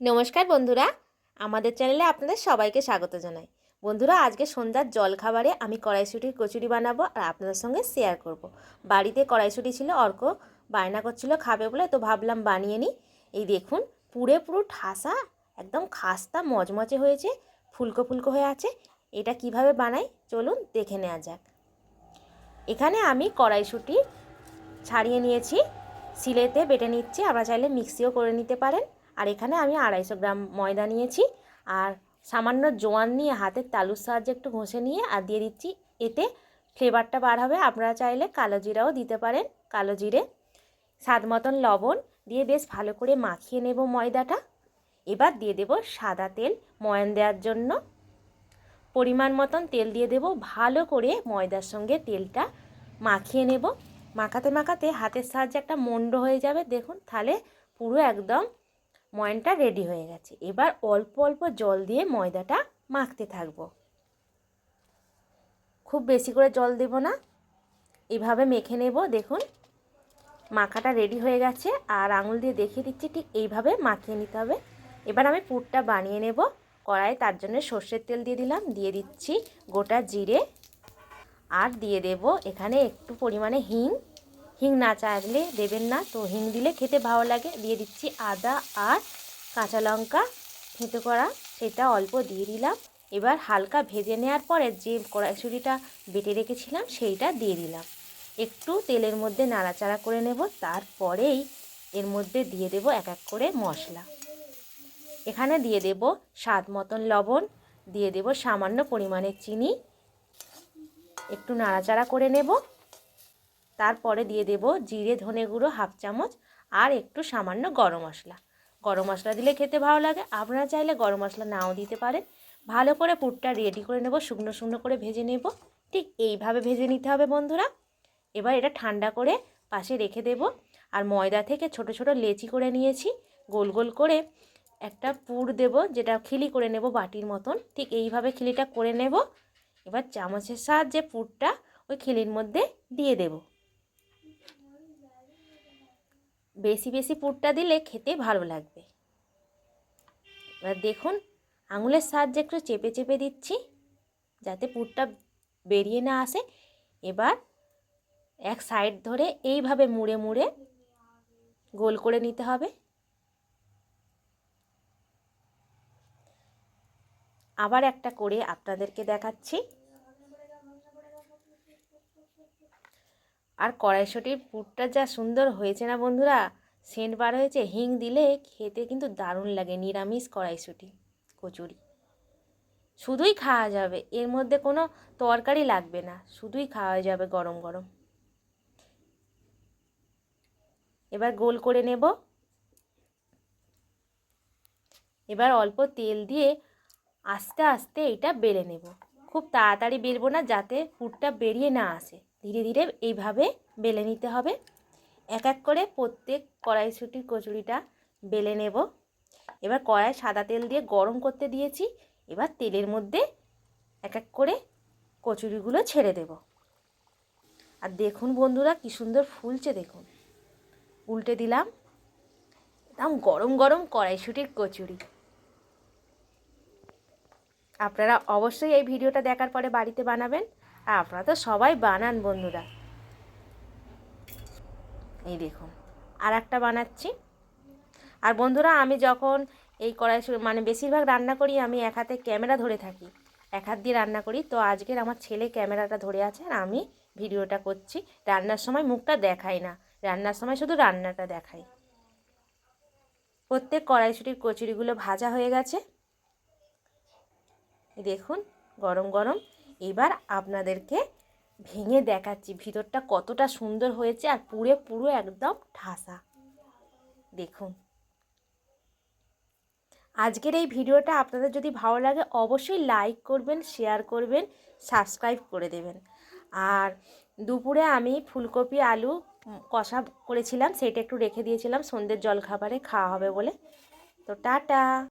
নমস্কার বন্ধুরা, আমাদের চ্যানেলে আপনাদের সবাইকে স্বাগত জানাই। বন্ধুরা, আজকে সন্ধ্যার জল খাবারে আমি কড়াইশুটির কচুরি বানাবো আর আপনাদের সঙ্গে শেয়ার করব। বাড়িতে কড়াইশুটি ছিল, অর্ক বায়না করছিল, খাবে বলে, তো ভাবলাম বানিয়ে নিই। এই দেখুন পুরে পুরো ঠাসা, একদম খাস্তা মচমচে হয়েছে, ফুলকো ফুলকো হয়ে আছে। এটা কীভাবে বানাই? চলুন দেখে নেওয়া যাক। এখানে আমি কড়াইশুটি ছাড়িয়ে নিয়েছি। সিলেতে বেটে নিচ্ছি, আপনারা চাইলে মিক্সিও করে নিতে পারেন। আর এখানে আমি আড়াইশো গ্রাম ময়দা নিয়েছি। আর সামান্য জোয়ান নিয়ে হাতের তালুর সাহায্যে একটু ঘষে নিয়ে আর দিয়ে দিচ্ছি। এতে ফ্লেভারটা বার হবে। আপনারা চাইলে কালো জিরাও দিতে পারেন, কালো জিরে। স্বাদ মতন লবণ দিয়ে বেশ ভালো করে মাখিয়ে নেব ময়দাটা। এবার দিয়ে দেব সাদা তেল ময়ান দেওয়ার জন্য। পরিমাণ মতন তেল দিয়ে দেব, ভালো করে ময়দার সঙ্গে তেলটা মাখিয়ে নেব। মাখাতে মাখাতে হাতের সাহায্যে একটা মন্ড হয়ে যাবে। দেখুন তাহলে পুরো একদম ময়নটা রেডি হয়ে গেছে। এবার অল্প অল্প জল দিয়ে ময়দাটা মাখতে থাকব। খুব বেশি করে জল দেব না। এভাবে মেখে নেব, দেখুন। মাখাটা রেডি হয়ে গেছে আর আঙুল দিয়ে দেখিয়ে দিচ্ছি, ঠিক এইভাবে মাখিয়ে নিতে হবে। এবার আমি পুরটা বানিয়ে নেব। কড়াই তার জন্য সর্ষের তেল দিয়ে দিলাম, দিয়ে দিচ্ছি গোটা জিরে। আর দিয়ে দেব এখানে একটু পরিমাণে হিং। হিং না চাইলে দেবেন না। তো হিং দিলে খেতে ভালো লাগে। দিয়ে দিচ্ছি আদা আর কাঁচা লঙ্কা থেঁতো করা। সেটা অল্প দিয়ে দিলাম। এবার হালকা ভেজে নেওয়ার পরে যে কড়াইশুড়িটা বেটে রেখেছিলাম, সেইটা দিয়ে দিলাম। একটু তেলের মধ্যে নাড়াচাড়া করে নেব। তারপরেই এর মধ্যে দিয়ে দেব এক এক করে মশলা। এখানে দিয়ে দেব স্বাদ মতন লবণ, দিয়ে দেব সামান্য পরিমাণের চিনি। একটু নাড়াচাড়া করে নেব। তারপরে দিয়ে দেব জিরে ধনে গুঁড়ো হাফ চামচ আর একটু সামান্য গরম মশলা। গরম মশলা দিলে খেতে ভালো লাগে। আপনারা চাইলে গরম মশলা নাও দিতে পারেন। ভালো করে পুরটা রেডি করে নেব, শুকনো শুকনো করে ভেজে নেব। ঠিক এইভাবে ভেজে নিতে হবে বন্ধুরা। এবার এটা ঠান্ডা করে পাশে রেখে দেব। আর ময়দা থেকে ছোট ছোট লেচি করে নিয়েছি। গোল গোল করে একটা পুর দেব, যেটা খিলি করে নেব বাটির মতন। ঠিক এইভাবে খিলিটা করে নেব। এবার চামচের সাহায্যে পুরটা ওই খিলির মধ্যে দিয়ে দেবো। বেশি বেশি পুরটা দিলে খেতে ভালো লাগবে। এবার দেখুন, আঙুলের সাহায্যে একটু চেপে চেপে দিচ্ছি যাতে পুরটা বেরিয়ে না আসে। এবার এক সাইড ধরে এইভাবে মুড়ে মুড়ে গোল করে নিতে হবে। আবার একটা করে আপনাদেরকে দেখাচ্ছি। আর কড়াইশুটির পুরটা যা সুন্দর হয়েছে না বন্ধুরা? সেন্ট বার হয়েছে, হিং দিলে খেতে কিন্তু দারুণ লাগে নিরামিষ কড়াইশুটি, কচুরি। শুধুই খাওয়া যাবে, এর মধ্যে কোনো তরকারি লাগবে না, শুধুই খাওয়া যাবে গরম গরম। এবার গোল করে নেব। এবার অল্প তেল দিয়ে আস্তে আস্তে এটা বেলে নেব। খুব তাড়াতাড়ি বেলবো না যাতে পুরটা বেরিয়ে না আসে। ধীরে ধীরে এইভাবে বেলে নিতে হবে। এক এক করে প্রত্যেক কড়াইশুটির কচুরিটা বেলে নেব। এবার কড়াই সাদা তেল দিয়ে গরম করতে দিয়েছি। এবার তেলের মধ্যে এক এক করে কচুরিগুলো ছেড়ে দেব। আর দেখুন বন্ধুরা, কি সুন্দর ফুলছে দেখুন। উল্টে দিলাম। একদম গরম গরম কড়াইশুটির কচুরি। আপনারা অবশ্যই এই ভিডিওটা দেখার পরে বাড়িতে বানাবেন। আপনারা তো সবাই বানান বন্ধুরা। এই দেখুন আর একটা বানাচ্ছি। আর বন্ধুরা, আমি যখন এই কড়াই মানে বেশিরভাগ রান্না করি, আমি এক হাতে ক্যামেরা ধরে থাকি। এক হাত দিয়ে রান্না করি। তো আজকের আমার ছেলে ক্যামেরাটা ধরে আছে আর আমি ভিডিওটা করছি। রান্নার সময় মুখটা দেখাই না। রান্নার সময় শুধু রান্নাটা দেখাই। প্রত্যেক কড়াইশুটির কচুরিগুলো ভাজা হয়ে গেছে। দেখুন, গরম গরম। এবার আপনাদেরকে ভেঙে দেখাচ্ছি। ভিতরটা কতটা সুন্দর হয়েছে আর পুরে পুরো একদম ঠাসা। দেখুন। আজকের এই ভিডিওটা আপনাদের যদি ভালো লাগে অবশ্যই লাইক করবেন শেয়ার করবেন সাবস্ক্রাইব করে দেবেন। আর দুপুরে আমি ফুলকপি, আলু কষা করেছিলাম, সেটা একটু রেখে দিয়েছিলাম। সন্ধ্যের জলখাবারে খাওয়া হবে বলে। তো টাটা।